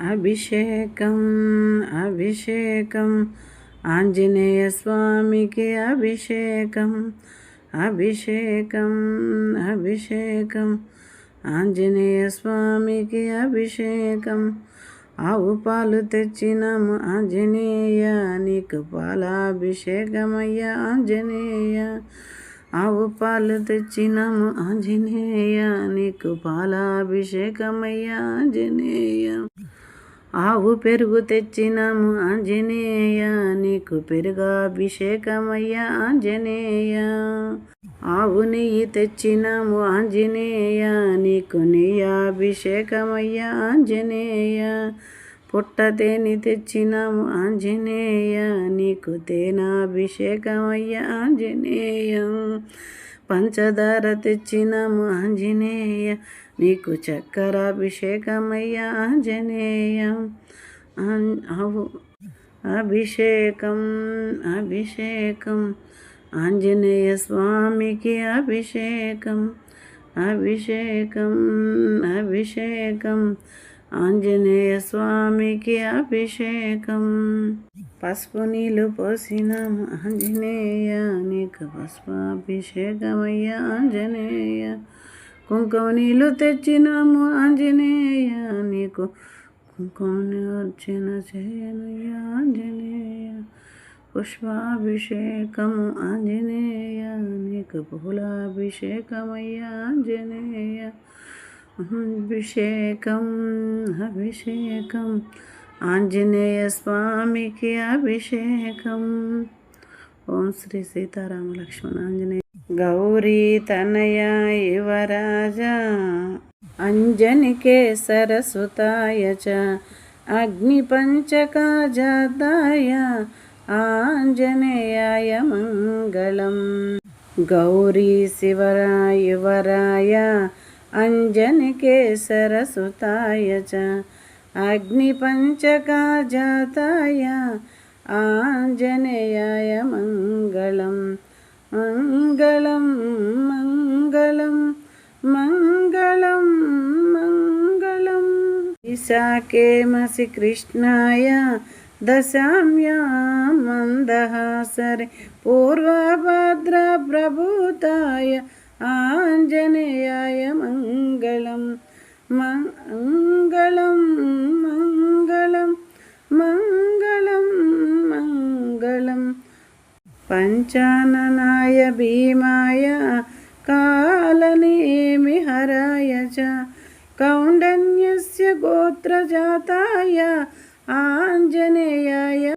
అభిషేకం అభిషేకం. ఆంజనేయ స్వామికి అభిషేకం అభిషేకం అభిషేకం. ఆంజనేయ స్వామికి అభిషేకం. ఆవు పాలు తెచ్చినాము ఆంజనేయ నీకు పాలాభిషేకమయ్యా ఆంజనేయ. ఆవు పాలు తెచ్చినాము ఆంజనేయ నీకు పాలాభిషేకమయ్యా ఆంజనేయ. ఆవు పెరుగు తెచ్చినాము ఆంజనేయ. నీకు పెరుగాభిషేకమయ్యా ఆంజనేయ. ఆవు నెయ్యి తెచ్చినాము ఆంజనేయ. నీకు నెయ్యాభిషేకమయ్యా ఆంజనేయ. పుట్ట తేని తెచ్చినాము ఆంజనేయ. నీకు తేనాభిషేకమయ్యా ఆంజనేయ. పంచదార తెచ్చినాము ఆంజనేయ నీకు చక్కరాభిషేకమయ్యా ఆంజనేయ. ఆన్- అవు అభిషేకం అభిషేకం ఆంజనేయ స్వామికి అభిషేకం అభిషేకం అభిషేకం ఆంజనేయ స్వామికి అభిషేకం. పసుపు నీళ్ళు పోసిన ఆంజనేయ నీకు పసుపాభిషేకమయ్యా ఆంజనేయ. కుంకుమ నీళ్ళు తెచ్చినాము ఆంజనేయ నీకు కుంకుమ అర్చన చేయనయ్యా ఆంజనేయ. పుష్పాభిషేకము ఆంజనేయ నీకు పూలాభిషేకమయ్యా ఆంజనేయ. అభిషేకం అభిషేకం. ఆంజనేయ స్వామికి అభిషేకం. ఓం శ్రీ సీతారామ లక్ష్మణ ఆంజనేయ గౌరీ తనయ యువరాజ. అంజనికే సరస్వతాయ చ. అగ్నిపంచకాజాతాయ ఆంజనేయాయ మంగళం. గౌరీ శివరాయ యువరాయ. అంజనికే సరస్వతాయ చ అగ్నిపంచకాజాతాయ ఆంజనేయాయ మంగళం మంగళం మంగళం మంగళం మంగళం. విశాఖేమసి కృష్ణాయ దశామ్యా మందహాసరే పూర్వభద్ర पञ्चाननाय भीमाय कालनेमिहराय च कौण्डन्यस्य गोत्रजाताय आञ्जनेयाय